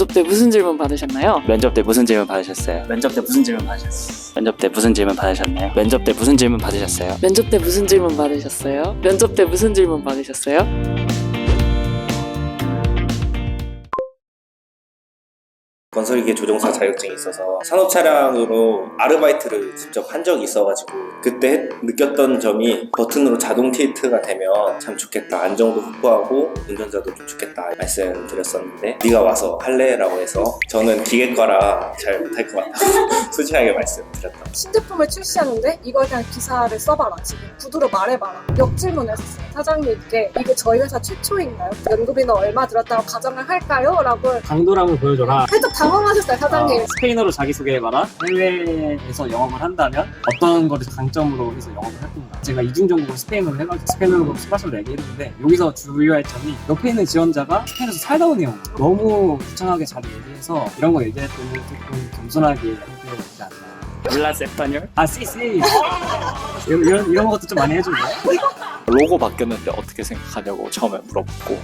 면접 때 무슨 질문 받으셨나요? 면접 때 무슨 질문 받으셨어요? 면접 때 무슨 질문 받으셨어요? 면접 때 무슨 질문 받으셨나요? 면접 때 무슨 질문 받으셨어요? 면접 때 무슨 질문 받으셨어요? 면접 때 무슨 질문 받으셨어요? 건설기계 조종사 자격증이 있어서 산업 차량으로 아르바이트를 직접 한 적이 있어가지고 그때 느꼈던 점이 버튼으로 자동 틸트가 되면 참 좋겠다 안정도 확보하고 운전자도 좀 좋겠다 말씀드렸었는데 네가 와서 할래라고 해서 저는 기계과라 잘 못할 것 같다고 솔직하게 말씀드렸다 신제품을 출시하는데 이걸 그냥 기사를 써봐라 지금 구두로 말해봐라 역질문했었어요 사장님께 이게 저희 회사 최초인가요? 연구비는 얼마 들었다고 가정을 할까요? 라고 강도랑을 보여줘라. 살짝 당 황하셨어요 사장님 아, 스페인어로 자기소개해봐라. 해외에서 영업을 한다면 어떤 거를 강점으로 해서 영업을 할 건가. 제가 이중전공을 스페인어로 해가지고 스페인어로 스파셜로 얘기했는데 여기서 주요할 점이 옆에 있는 지원자가 스페인에서 살다 온 내용 너무 구창하게 잘 얘기해서 이런 거 얘기할 때는 조금 겸손하게 해야 되지 않나. 블라스 에파뇰? 아, 씨씨. 이런, 이런, 이런 것도 좀 많이 해주네. 로고 바뀌었는데 어떻게 생각하냐고 처음에 물어봤고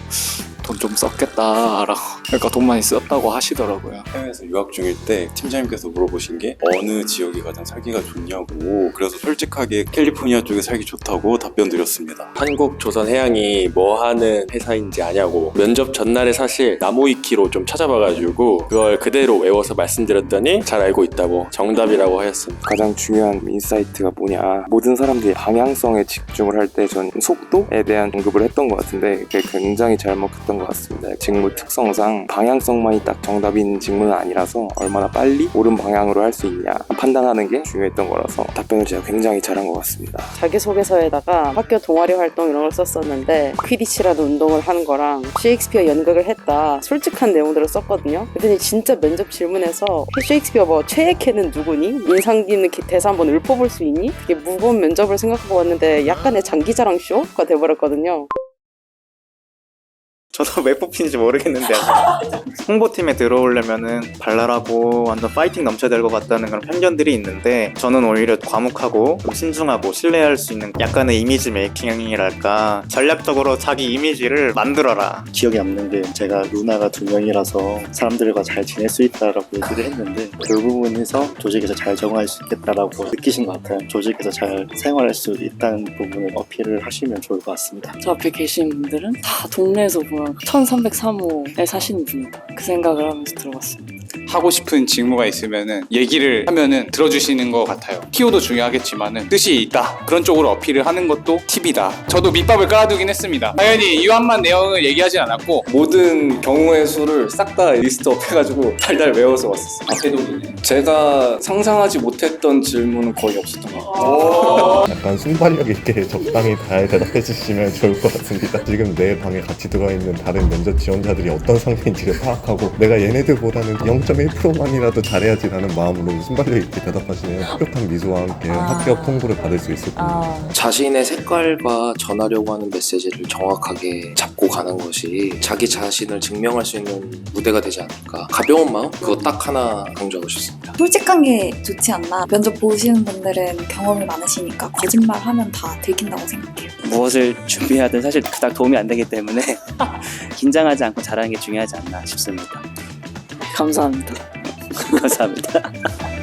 돈 좀 썼겠다라고 그러니까 돈 많이 썼다고 하시더라고요. 해외에서 유학 중일 때 팀장님께서 물어보신 게 어느 지역이 가장 살기가 좋냐고 그래서 솔직하게 캘리포니아 쪽에 살기 좋다고 답변 드렸습니다. 한국 조선 해양이 뭐 하는 회사인지 아냐고 면접 전날에 사실 나무위키로 좀 찾아봐가지고 그걸 그대로 외워서 말씀드렸더니 잘 알고 있다고 정답이라고 하였습니다. 가장 중요한 인사이트가 뭐냐 모든 사람들이 방향성에 집중을 할 때 전 속도에 대한 언급을 했던 것 같은데 그게 굉장히 잘 먹혔던 것 같습니다 직무 특성상 방향성만이 딱 정답인 직무는 아니라서 얼마나 빨리 옳은 방향으로 할 수 있냐 판단하는 게 중요했던 거라서 답변을 제가 굉장히 잘한 것 같습니다 자기소개서에다가 학교 동아리 활동 이런 걸 썼었는데 퀴디치라는 운동을 하는 거랑 셰익스피어 연극을 했다 솔직한 내용들을 썼거든요 그랬더니 진짜 면접 질문에서 셰익스피어 뭐 최애 캐는 누구니? 인상 깊는 기- 대사 한번 읊어볼 수 있니? 되게 무거운 면접을 생각하고 왔는데 약간의 장기자랑 쇼가 돼버렸거든요 저도 왜 뽑힌지 모르겠는데 홍보팀에 들어오려면은 발랄하고 완전 파이팅 넘쳐야 될 것 같다는 그런 편견들이 있는데 저는 오히려 과묵하고 좀 신중하고 신뢰할 수 있는 약간의 이미지 메이킹이랄까 전략적으로 자기 이미지를 만들어라 기억에 남는 게 제가 누나가 두 명이라서 사람들과 잘 지낼 수 있다라고 얘기를 했는데 그 부분에서 조직에서 잘 적응할 수 있겠다라고 느끼신 것 같아요. 조직에서 잘 생활할 수 있다는 부분을 어필을 하시면 좋을 것 같습니다. 저 앞에 계신 분들은 다 동네에서 보면 1303호에 사시는 분이다. 그 생각을 하면서 들어갔습니다. 하고 싶은 직무가 있으면은 얘기를 하면은 들어주시는 것 같아요. 키워도 중요하겠지만은 뜻이 있다 그런 쪽으로 어필을 하는 것도 팁이다. 저도 밑밥을 깔아두긴 했습니다. 당연히 이완만 내용을 얘기하진 않았고 모든 경우의 수를 싹 다 리스트업 해가지고 달달 외워서 왔었어요. 앞에도리네. 제가 상상하지 못했던 질문은 거의 없었던 것 같아요. 약간 순발력 있게 적당히 잘 대답해 주시면 좋을 것 같습니다. 지금 내 방에 같이 들어있는 다른 면접 지원자들이 어떤 상태인지를 파악하고 내가 얘네들보다는 0.1%만이라도 잘해야지라는 마음으로 순발력 있게 대답하시면 합격한 미소와 함께 합격 통보를 받을 수 있을 겁니다. 자신의 색깔과 전하려고 하는 메시지를 정확하게 잡고 가는 것이 자기 자신을 증명할 수 있는 무대가 되지 않을까. 가벼운 마음? 그거 딱 하나 강조하고 싶습니다. 솔직한 게 좋지 않나? 면접 보시는 분들은 경험이 많으시니까 거짓말 하면 다 들킨다고 생각해요. 무엇을 준비하든 사실 그닥 도움이 안 되기 때문에 긴장하지 않고 잘하는 게 중요하지 않나 싶습니다. 감사합니다. 감사합니다.